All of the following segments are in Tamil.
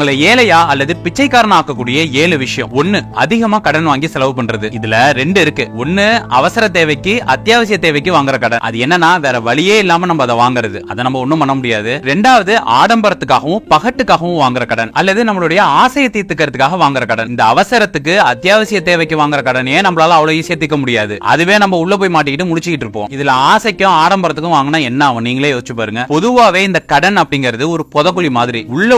உங்களை ஏழையா அல்லது பிச்சைக்காரன் ஆக்கக்கூடிய ஏழு விஷயம். ஒண்ணு அதிகமா கடன் வாங்கி செலவு பண்றது. இதுல ரெண்டு இருக்கு. ஒண்ணு அவசர தேவைக்கு அத்தியாவசிய தேவைக்கு வாங்குற கடன். அது என்னன்னா வேற வழியே இல்லாம நம்ம அதை வாங்குறது. அதை நம்ம ஒண்ணும் பண்ண முடியாது. ரெண்டாவது ஆடம்பரத்துக்காகவும் பகட்டுக்காகவும் வாங்குற கடன். அல்லது நம்மளுடைய ஆசையை தீர்த்துக்கிறதுக்காக வாங்குற கடன். இந்த அவசரத்துக்கு அத்தியாவசிய தேவைக்கு வாங்குற கடனையே நம்மளால அவ்வளவு ஈஸியா தீர்க்க முடியாது. அதுவே நம்ம உள்ள போய் மாட்டிக்கிட்டு முடிச்சுக்கிட்டு இருப்போம். இதுல ஆசைக்கும் ஆடம்பரத்துக்கும் வாங்கினா என்ன ஆகும்? நீங்களே யோசிச்சு பாருங்க. பொதுவாவே இந்த கடன் அப்படிங்கிறது ஒரு புதக்குழி மாதிரி. உள்ள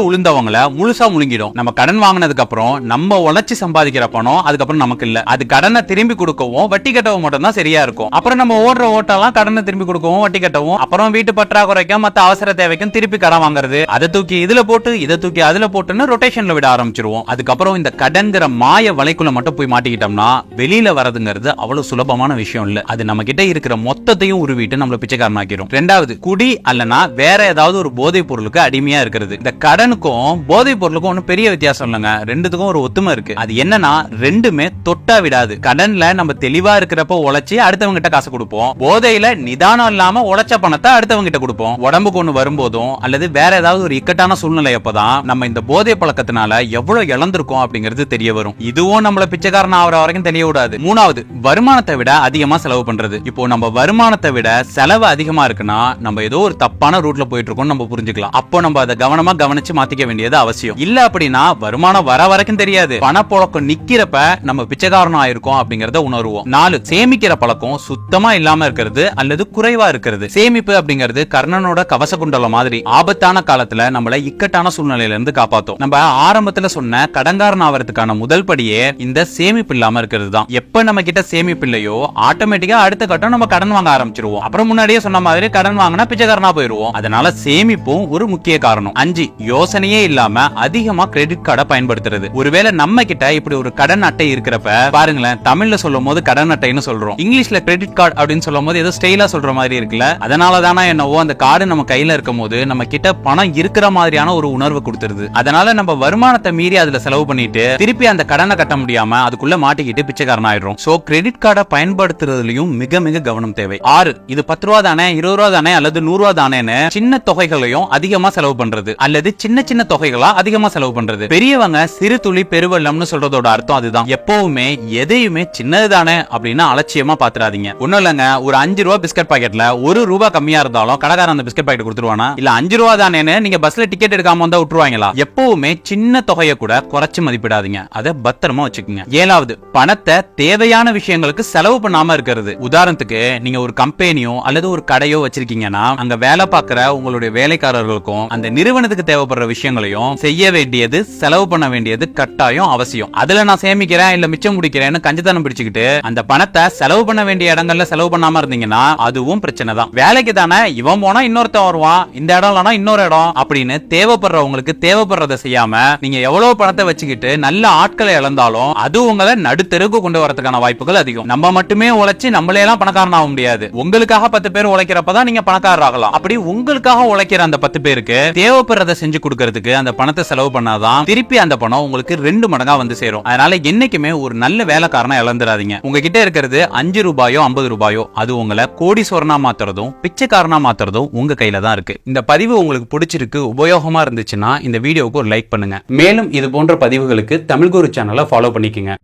முழு முழுசா முழுங்கிடும். நம்ம கடன் வாங்கினதுக்கு அப்புறம் நம்ம உழைச்சி சம்பாதிக்கிற பணம் அதுக்கப்புறம் நமக்கு இல்ல. அது கடனை திரும்பி கொடுக்கவும் வட்டி கட்டவும் மட்டும் தான் சரியா இருக்கும். அப்புறம் நம்ம ஓடுற ஓட்டெல்லாம் கடனை திரும்பி கொடுக்கவும் வட்டி கட்டவும் அப்புறம் வீட்டு பற்றாக்குறைக்கும் மத்த அவசர தேவைக்கும் திருப்பி கடன் வாங்குறது. அதை தூக்கி இதுல போட்டு இதை தூக்கி அதுல போட்டுன்னு ரொட்டேஷன்ல விட ஆரம்பிச்சிருவோம். அதுக்கப்புறம் இந்த கடன்கிற மாய வலைக்குள்ள மட்டும் போய் மாட்டிக்கிட்டோம்னா வெளியில வரதுங்கிறது அவ்வளவு சுலபமான விஷயம் இல்ல. அது நம்ம கிட்ட இருக்கிற மொத்தத்தையும் உருவிட்டு நம்மள பிச்சைக்காரனாக்கிரும். ரெண்டாவது குடி அல்லனா வேற ஏதாவது ஒரு போதைப் பொருளுக்கு அடிமையா இருக்கிறது. இந்த கடனுக்கும் போதை பொருளுக்கும் ஒன்றும் பெரிய வித்தியாசம் இல்லைங்க. ரெண்டுத்துக்கும் ஒரு ஒத்துமை இருக்கு. அது என்னன்னா ரெண்டுமே தொட்டா விடாது. கடன்ல நம்ம தெளிவா இருக்கிறப்போ உழைச்சி அடுத்தவங்க கிட்ட காசு கொடுப்போம். போதையில நிதானம் இல்லாம உழைச்ச பணத்தை அடுத்தவங்க கிட்ட கொடுப்போம். உடம்புக்கு ஒண்ணு வரும்போதும் அல்லது வேற ஏதாவது ஒரு இக்கட்டான சூழ்நிலை அப்பதான் நம்ம இந்த போதை பழக்கத்தினால எவ்வளவு இழந்திருக்கோம் அப்படிங்கிறது தெரிய வரும். இதுவும் நம்மள பிச்சைக்காரன் ஆகிற வரைக்கும் தெரிய விடாது. மூணாவது வருமானத்தை விட அதிகமா செலவு பண்றது. இப்போ நம்ம வருமானத்தை விட செலவு அதிகமா இருக்குன்னா நம்ம ஏதோ ஒரு தப்பான ரூட்ல போயிட்டு இருக்கோம் நம்ம புரிஞ்சுக்கலாம். அப்போ நம்ம அதை கவனமா கவனிச்சு மாத்திக்க வேண்டியது அவசியம். இல்ல அப்படின்னா வருமானம் வர வரைக்கும் தெரியாது. பணப்புழக்கம் நிக்கிறப்ப நம்ம பிச்சைக்காரன் ஆயிருக்கோம் அப்படிங்கறத உணர்வோம். நாலு சேமிக்கிற பழக்கம் சுத்தமா இல்லாம இருக்கிறது அல்லது குறைவா இருக்கிறது. சேமிப்பு அப்படிங்கிறது கர்ணனோட கவச குண்டலம் மாதிரி ஆபத்தான காலத்துல நம்மள இக்கட்டான சூழ்நிலையில இருந்து காப்பாத்தும். நம்ம ஆரம்பத்துல சொன்ன கடங்காரன் ஆவறதுக்கான முதல் படியே இந்த சேமிப்பு இல்லாம இருக்கிறது தான். எப்ப நம்ம கிட்ட சேமிப்பு இல்லையோ ஆட்டோமேட்டிக்கா அடுத்த கட்டம் நம்ம கடன் வாங்க ஆரம்பிச்சிருவோம். அப்புறம் முன்னாடியே சொன்ன மாதிரி கடன் வாங்கினா பிச்சைக்காரனா போயிருவோம். அதனால சேமிப்பும் ஒரு முக்கிய காரணம். அஞ்சு யோசனையே இல்லாம அதிகமா கிரெடிட் கார்டை பயன்படுத்துறது. ஒருவேளை நம்ம கிட்ட இப்படி ஒரு கடன் அட்டை இருக்கிறப்ப பாருங்களேன் தமிழ்ல சொல்லும் போது கடன் அட்டைன்னு சொல்றோம். இங்கிலீஷ்ல கிரெடிட் கார்டு அப்படின்னு சொல்லும் போது ஏதோ ஸ்டைலா சொல்ற மாதிரி இருக்குல்ல அதனால தானே என்னவோ அந்த கார்டு நம்ம கையில இருக்கும் போது நம்ம கிட்ட பணம் இருக்கிற மாதிரியான ஒரு உணர்வு கொடுத்துருது. அதனால நம்ம வருமானத்தை மீறி அதுல செலவு பண்ணிட்டு திருப்பி அந்த கடனை கட்ட முடியாம அதுக்குள்ள மாட்டிக்கிட்டு பிச்சைக்காரன் ஆயிடும் சோ கிரெடிட் கார்டை பயன்படுத்துறதுலயும் மிக மிக கவனம் தேவை. ஆறு இது பத்து ரூபா தானே இருபது ரூபா தானே அல்லது நூறு ரூபா தானேன்னு சின்ன தொகைகளையும் அதிகமா செலவு பண்றது. அல்லது சின்ன சின்ன தொகைகளா அதிகமா செலவு பண்றது. பெரியவங்க சிறு துளி பெருவெள்ளம்னு சொல்றதோட அர்த்தம் அதுதான். எப்பவுமே எதையுமே சின்னது தானே அப்படின்னு அலட்சியமா பாத்துறாதீங்க. ஒன்னும் இல்லைங்க ஒரு அஞ்சு ரூபா பிஸ்கட் பாக்கெட்ல ஒரு ரூபா கம்மியா இருந்தாலும் கடைக்காரன் அந்த பிஸ்கட் பாக்கெட் கொடுத்துருவானா? இல்ல அஞ்சு ரூபா தானேன்னு நீங்க பஸ்ல டிக்கெட் எடுக்காம வந்தா விட்டுருவாங்களா? எப்பவுமே சின்ன தொகையை கூட குறைச்சு மதிப்பிடாதீங்க. அதை பத்திரமா வச்சுக்கோங்க. ஏழாவது பணத்தை தேவையான விஷயங்களுக்கு செலவு பண்ணாம இருக்கிறது. உதாரணத்துக்கு நீங்க ஒரு கம்பெனியோ அல்லது ஒரு கடையோ வச்சிருக்கீங்கன்னா அங்க வேலை பார்க்கிற உங்களுடைய வேலைக்காரர்களுக்கும் அந்த நிறுவனத்துக்கு தேவைப்படுற விஷயங்களையும் செய்ய வேண்டியது செலவு பண்ண வேண்டியது கட்டாயம் அவசியம். அதுல நான் சேமிக்கிறேன் இல்ல மிச்சம் குடிக்கிறேன்னு கஞ்சத்தனம் பிடிச்சுக்கிட்டு அந்த பணத்தை செலவு பண்ண வேண்டிய இடங்கள்ல செலவு பண்ணாம இருந்தீங்கன்னா அதுவும் பிரச்சனை தான். வேலைக்கு தானே இவன் போனா இன்னொருத்தன் வருவான் இந்த இடம் இல்லனா இன்னொரு இடம் அப்படின்னு தேவைப்படுறவங்களுக்கு தேவைப்படுறத செய்யாம நீங்க எவ்வளவு பணத்தை வச்சுக்கிட்டு நல்ல ஆட்களை இழந்தாலும் அது உங்களை நடுத்தருக்கு கொண்டு வரதுக்கான வாய்ப்புகள் அதிகம். நம்ம மட்டுமே உழைச்சு நம்மளே எல்லாம் பணக்காரன் ஆக முடியாது. உங்களுக்காக பத்து பேர் உழைக்கிறப்பதான் நீங்க பணக்காரர் ஆகலாம் அப்படி உங்களுக்காக உழைக்கிற அந்த பத்து பேருக்கு தேவைப்படுறத செஞ்சு கொடுக்கறதுக்கு அந்த பணத்தை செலவு பண்ணாதான் திருப்பி அந்த பணம் உங்களுக்கு ரெண்டு மடங்கா வந்து சேரும். அதனால என்னைக்குமே ஒரு நல்ல வேலைக்காரனா இழந்துடாதீங்க. உங்ககிட்ட இருக்கிறது அஞ்சு ரூபாயோ ஐம்பது ரூபாயோ அது உங்களை கோடீஸ்வரனா மாத்துறதும் பிச்சைக்காரனா மாத்துறதும் உங்க கையில தான் இருக்கு. இந்த பதிவு உங்களுக்கு பிடிச்சிருக்கு உபயோகமா இருந்துச்சுன்னா இந்த வீடியோவுக்கு ஒரு லைக் பண்ணுங்க. மேலும் இது போன்ற பதிவுகளுக்கு தமிழ் குரு சேனலை ஃபாலோ பண்ணிக்கங்க.